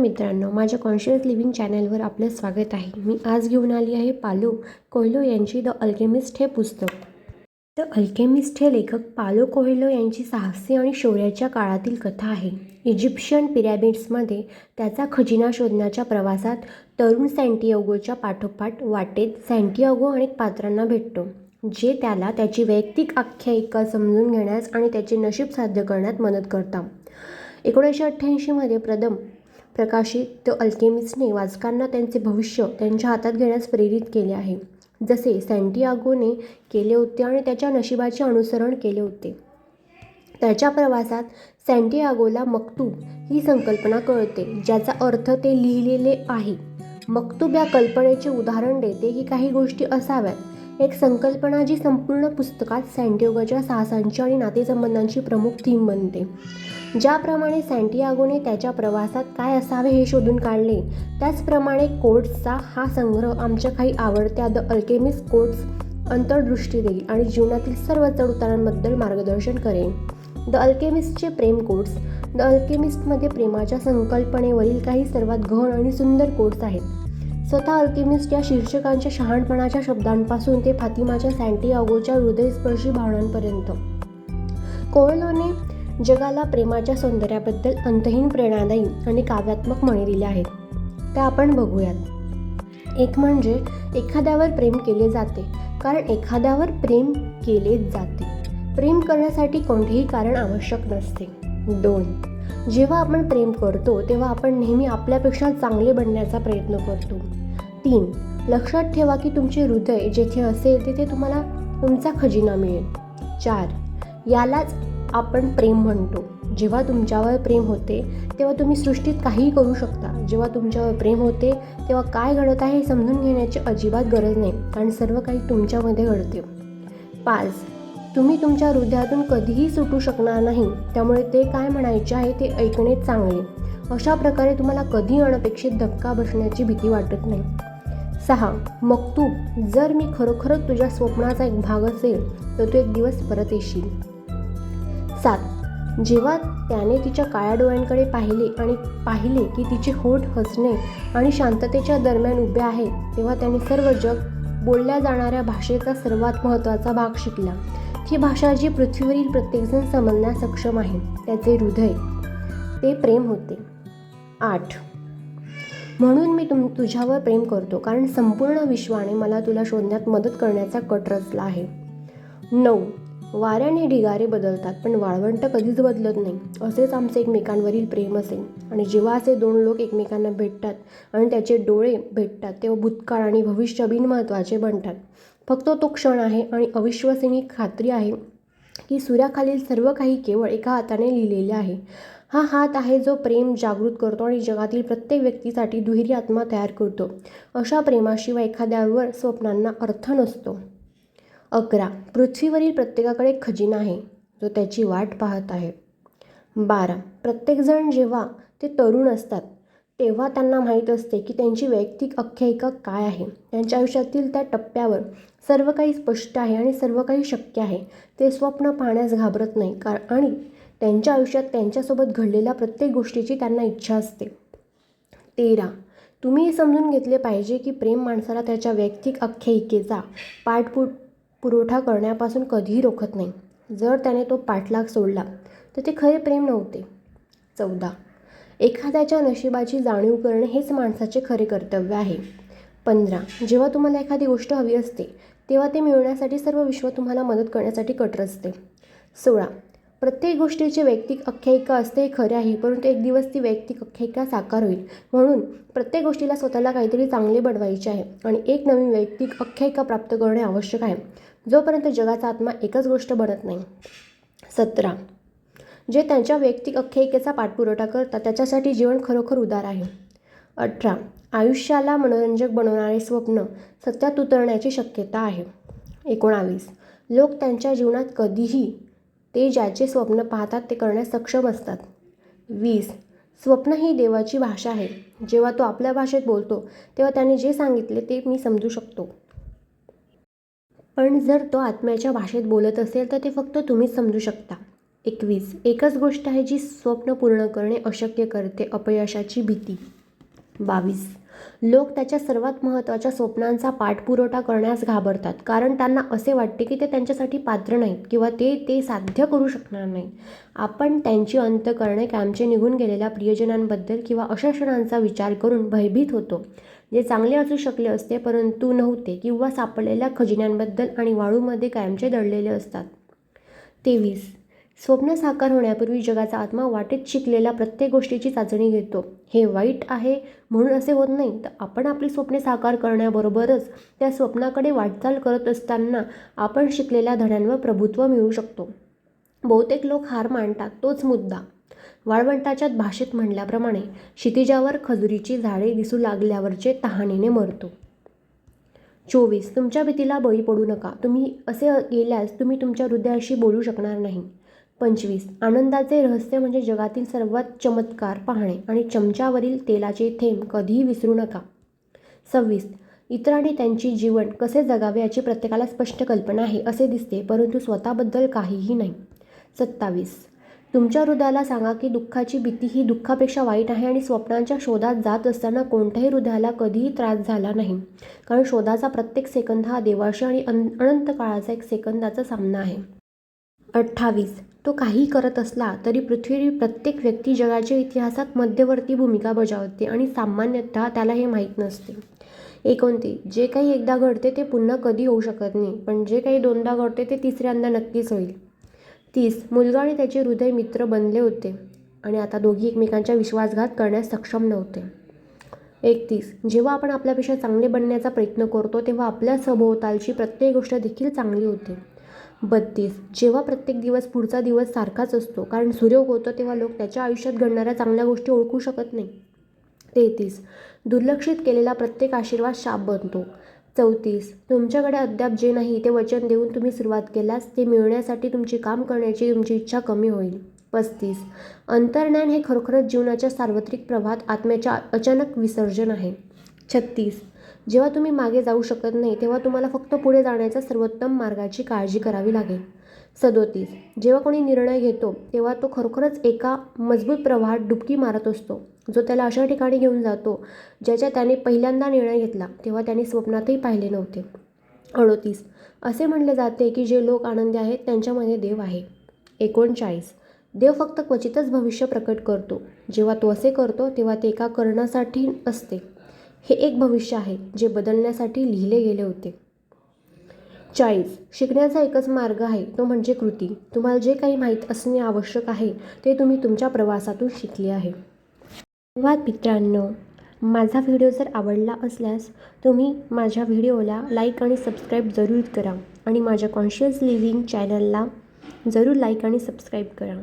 मित्रांनो माझ्या conscious living चॅनलवर आपलं स्वागत आहे. मी आज घेऊन आली आहे पालो कोयलो यांची द अल्केमिस्ट हे पुस्तक. द अल्केमिस्ट हे लेखक पालो कोयलो यांची साहसी आणि शौर्याच्या काळातील कथा आहे. इजिप्शियन पिरॅमिड्समध्ये त्याचा खजिना शोधण्याच्या प्रवासात तरुण सँटियागोच्या पाठोपाठ वाटेत सँटियागो अनेक पात्रांना भेटतो जे त्याला त्याची वैयक्तिक आख्यायिका समजून घेण्यास आणि त्याचे नशीब साध्य करण्यात मदत करतात. एकोणीसशे अठ्ठ्याऐंशीमध्ये प्रथम प्रकाशित द अल्केमिस्टने वाचकांना त्यांचे भविष्य त्यांच्या हातात घेण्यास प्रेरित केले आहे. जसे सँटियागोने केले होते आणि त्याच्या नशिबाचे अनुसरण केले होते. त्याच्या प्रवासात सँटियागोला मक्तूब ही संकल्पना कळते ज्याचा अर्थ ते लिहिलेले आहे. मक्तूब या कल्पनेचे उदाहरण देते की काही गोष्टी असाव्यात. एक संकल्पना जी संपूर्ण पुस्तकात सँटियागोच्या साहसांची आणि नातेसंबंधांची प्रमुख थीम बनते. ज्याप्रमाणे सँटियागोने त्याच्या प्रवासात काय असावे हे शोधून काढले त्याचप्रमाणे कोड्सचा हा संग्रह आमच्या काही आवडत्या द अल्केमिस्ट कोड्स अंतर्दृष्टी देईल आणि जीवनातील सर्व चढउतारांबद्दल मार्गदर्शन करेल द अल्केमिस्टचे प्रेम कोड्स द अल्केमिस्टमध्ये प्रेमाच्या संकल्पनेवरील काही सर्वात गहन आणि सुंदर कोड्स आहेत. स्वतः अल्केमिस्ट या शीर्षकांच्या शहाणपणाच्या शब्दांपासून ते फातिमाच्या सँटियागोच्या हृदयस्पर्शी भावनांपर्यंत. कोयलोने जगाला प्रेमाच्या सौंदर्याबद्दल अंतहीन प्रेरणादायी आणि काव्यात्मक म्हणी दिल्या आहेत. त्या आपण बघूयात. एक म्हणजे एखाद्यावर प्रेम केले जाते कारण एखाद्यावर प्रेम केलेच जाते. प्रेम करण्यासाठी कोणतेही कारण आवश्यक नसते. दोन जेव्हा आपण प्रेम करतो तेव्हा आपण नेहमी आपल्यापेक्षा चांगले बनण्याचा प्रयत्न करतो. तीन लक्षात ठेवा की तुमचे हृदय जेथे असेल तेथे तुम्हाला तुमचा खजिना मिळेल. चार यालाच आपण प्रेम म्हणतो. जेव्हा तुमच्यावर प्रेम होते तेव्हा तुम्ही सृष्टीत काहीही करू शकता. जेव्हा तुमच्यावर प्रेम होते तेव्हा काय घडत आहे हे समजून घेण्याची अजिबात गरज नाही. कारण सर्व काही तुमच्यामध्ये घडते. पाच तुम्ही तुमच्या हृदयातून कधीही सुटू शकणार नाही. त्यामुळे ते काय म्हणायचे आहे ते ऐकणे चांगले. अशा प्रकारे तुम्हाला कधी अनपेक्षित धक्का बसण्याची भीती वाटत नाही. सहा मग तू जर मी खरोखरच तुझ्या स्वप्नाचा एक भाग असेल तर तू एक दिवस परत येशील. जेव्हा त्याने तिच्या काळ्या डोळ्यांकडे पाहिले आणि पाहिले की तिचे होठ हसणे आणि शांततेच्या दरम्यान उभे आहेत तेव्हा त्याने सर्व जग बोलल्या जाणाऱ्या भाषेचा सर्वात महत्त्वाचा भाग शिकला. ही भाषा जी पृथ्वीवरील प्रत्येकजण समजण्यास सक्षम आहे त्याचे हृदय. ते प्रेम होते. आठ. म्हणून मी तुम तुझ्यावर प्रेम करतो कारण संपूर्ण विश्वाने मला तुला शोधण्यात मदत करण्याचा कट रचला आहे. नऊ. वाऱ्याने ढिगारे बदलतात पण वाळवंट कधीच बदलत नाही. असेच आमचे एकमेकांवरील प्रेम असेल आणि जेव्हा असे दोन लोक एकमेकांना भेटतात आणि त्याचे डोळे भेटतात तेव्हा भूतकाळ आणि भविष्य बिनमहत्त्वाचे बनतात. फक्त तो क्षण आहे आणि अविश्वसनीय खात्री आहे की सूर्याखालील सर्व काही केवळ एका हाताने लिहिलेले आहे. हा हात आहे जो प्रेम जागृत करतो आणि जगातील प्रत्येक व्यक्तीसाठी दुहेरी आत्मा तयार करतो. अशा प्रेमाशिवाय एखाद्यावर स्वप्नांना अर्थ नसतो. अकरा. पृथ्वीवरील प्रत्येकाकडे खजिना आहे जो त्याची वाट पाहत आहे. बारा. प्रत्येकजण जेव्हा ते तरुण असतात तेव्हा त्यांना माहीत असते की त्यांची वैयक्तिक आख्यायिका काय आहे. त्यांच्या आयुष्यातील त्या टप्प्यावर सर्व काही स्पष्ट आहे आणि सर्व काही शक्य आहे. ते स्वप्न पाहण्यास घाबरत नाही कार आणि त्यांच्या आयुष्यात त्यांच्यासोबत घडलेल्या प्रत्येक गोष्टीची त्यांना इच्छा असते. तेरा. तुम्ही हे समजून घेतले पाहिजे की प्रेम माणसाला त्याच्या वैयक्तिक आख्यायिकेचा पाठपुट पुरवठा करण्यापासून कधीही रोखत नाही. जर त्याने तो पाठलाग सोडला तर ते खरे प्रेम नव्हते. चौदा. एखाद्याच्या नशिबाची जाणीव करणे हेच माणसाचे खरे कर्तव्य आहे. पंधरा. जेव्हा तुम्हाला एखादी गोष्ट हवी असते तेव्हा ते मिळवण्यासाठी सर्व विश्व तुम्हाला मदत करण्यासाठी कटर असते सोळा. प्रत्येक गोष्टीची वैयक्तिक आख्यायिका असते हे खरे आहे परंतु एक दिवस ती वैयक्तिक आख्यायिका साकार होईल. म्हणून प्रत्येक गोष्टीला स्वतःला काहीतरी चांगले बनवायचे आहे आणि एक नवीन वैयक्तिक आख्यायिका प्राप्त करणे आवश्यक आहे. जोपर्यंत जगाचा आत्मा एकच गोष्ट बनत नाही. सतरा. जे त्यांच्या वैयक्तिक आख्यायिकेचा पाठपुरवठा करतात त्याच्यासाठी जीवन खरोखर उदार आहे. अठरा. आयुष्याला मनोरंजक बनवणारे स्वप्न सत्यात उतरण्याची शक्यता आहे. एकोणावीस. लोक त्यांच्या जीवनात कधीही ते ज्याचे स्वप्न पाहतात ते करण्यास सक्षम असतात. वीस. स्वप्न ही देवाची भाषा आहे. जेव्हा तो आपल्या भाषेत बोलतो तेव्हा त्याने जे सांगितले ते मी समजू शकतो. पण जर तो आत्म्याच्या भाषेत बोलत असेल तर ते फक्त तुम्हीच समजू शकता. एकवीस. एकच गोष्ट आहे जी स्वप्न पूर्ण करणे अशक्य करते अपयशाची भीती. बावीस. लोक त्याच्या सर्वात महत्त्वाच्या स्वप्नांचा पाठपुरवठा करण्यास घाबरतात कारण त्यांना असे वाटते की ते त्यांच्यासाठी पात्र नाहीत किंवा ते ते साध्य करू शकणार नाही आपण त्यांची अंतकरणे कायमचे निघून गेलेल्या प्रियजनांबद्दल किंवा अशा क्षणांचा विचार करून भयभीत होतो जे चांगले असू शकले असते परंतु नव्हते किंवा सापडलेल्या खजिन्यांबद्दल आणि वाळूमध्ये कायमचे दडलेले असतात. तेवीस. स्वप्न साकार होण्यापूर्वी जगाचा आत्मा वाटेत शिकलेल्या प्रत्येक गोष्टीची चाचणी घेतो. हे वाईट आहे म्हणून असे होत नाही. तर आपण आपली स्वप्ने साकार करण्याबरोबरच त्या स्वप्नाकडे वाटचाल करत असताना आपण शिकलेल्या धड्यांवर प्रभुत्व मिळू शकतो. बहुतेक लोक हार मांडतात तोच मुद्दा. वाळवंटाच्या भाषेत म्हणल्याप्रमाणे क्षितिजावर खजुरीची झाडे दिसू लागल्यावरचे तहानीने मरतो. चोवीस तुमच्या भीतीला बळी पडू नका. तुम्ही असे गेल्यास तुम्ही तुमच्या हृदयाशी बोलू शकणार नाही. पंचवीस. आनंदाचे रहस्य म्हणजे जगातील सर्वात चमत्कार पाहणे आणि चमच्यावरील तेलाचे थेंब कधीही विसरू नका. सव्वीस. इतरांनी त्यांची जीवन कसे जगावे याची प्रत्येकाला स्पष्ट कल्पना आहे असे दिसते परंतु स्वतःबद्दल काहीही नाही. सत्तावीस. तुमच्या हृदयाला सांगा की दुःखाची भीती ही दुःखापेक्षा वाईट आहे आणि स्वप्नांच्या शोधात जात असताना कोणत्याही हृदयाला कधीही त्रास झाला नाही. कारण शोधाचा प्रत्येक सेकंद हा देवाशी आणि अन अनंत काळाचा एक सेकंदाचा सामना आहे. अठ्ठावीस. तो काही करत असला तरी पृथ्वीवरील प्रत्येक व्यक्ती जगाच्या इतिहासात मध्यवर्ती भूमिका बजावते आणि सामान्यतः त्याला हे माहीत नसते. एकोणतीस. जे काही एकदा घडते ते पुन्हा कधी होऊ शकत नाही पण जे काही दोनदा घडते ते तिसऱ्यांदा नक्कीच होईल. तीस. मुलगा आणि त्याचे हृदय मित्र बनले होते आणि आता दोघी एकमेकांच्या विश्वासघात करण्यास सक्षम नव्हते. एकतीस. जेव्हा आपण आपल्यापेक्षा चांगले बनण्याचा प्रयत्न करतो तेव्हा आपल्या सभोवतालची प्रत्येक गोष्ट देखील चांगली होते. बत्तीस. जेव्हा प्रत्येक दिवस पुढचा दिवस सारखाच असतो कारण सूर्य उगवतो तेव्हा लोक त्याच्या आयुष्यात घडणाऱ्या चांगल्या गोष्टी ओळखू शकत नाही. तेहतीस. दुर्लक्षित केलेला प्रत्येक आशीर्वाद शाप बनतो. चौतीस. तुमच्याकडे अद्याप जे नाही ते वचन देऊन तुम्ही सुरुवात केल्यास ते मिळवण्यासाठी तुमची काम करण्याची तुमची इच्छा कमी होईल. पस्तीस. अंतर्ज्ञान हे खरोखरच जीवनाच्या सार्वत्रिक प्रभात आत्म्याच्या अचानक विसर्जन आहे. छत्तीस. जेव्हा तुम्ही मागे जाऊ शकत नाही तेव्हा तुम्हाला फक्त पुढे जाण्याच्या सर्वोत्तम मार्गाची काळजी करावी लागेल. सदोतीस. जेव्हा कोणी निर्णय घेतो तेव्हा तो खरोखरच एका मजबूत प्रवाहात डुबकी मारत असतो जो त्याला अशा ठिकाणी घेऊन जातो ज्याच्या त्याने पहिल्यांदा निर्णय घेतला तेव्हा त्याने स्वप्नातही पाहिले नव्हते. अडोतीस. असे म्हणले जाते की जे लोक आनंदी आहेत त्यांच्यामध्ये देव आहे. एकोणचाळीस. देव फक्त क्वचितच भविष्य प्रकट करतो. जेव्हा तो असे करतो तेव्हा ते एका करण्यासाठी असते. हे एक भविष्य आहे जे बदलण्यासाठी लिहिले गेले होते. चाळीस. शिकण्याचा एकच मार्ग आहे तो म्हणजे कृती. तुम्हाला जे काही माहीत असणे आवश्यक आहे ते तुम्ही तुमच्या प्रवासातून शिकले आहे. धन्यवाद मित्रांनो. माझा व्हिडिओ जर आवडला असल्यास तुम्ही माझ्या व्हिडिओला लाईक आणि सबस्क्राईब जरूर करा आणि माझ्या कॉन्शियस लिव्हिंग चॅनलला जरूर लाईक आणि सबस्क्राईब करा.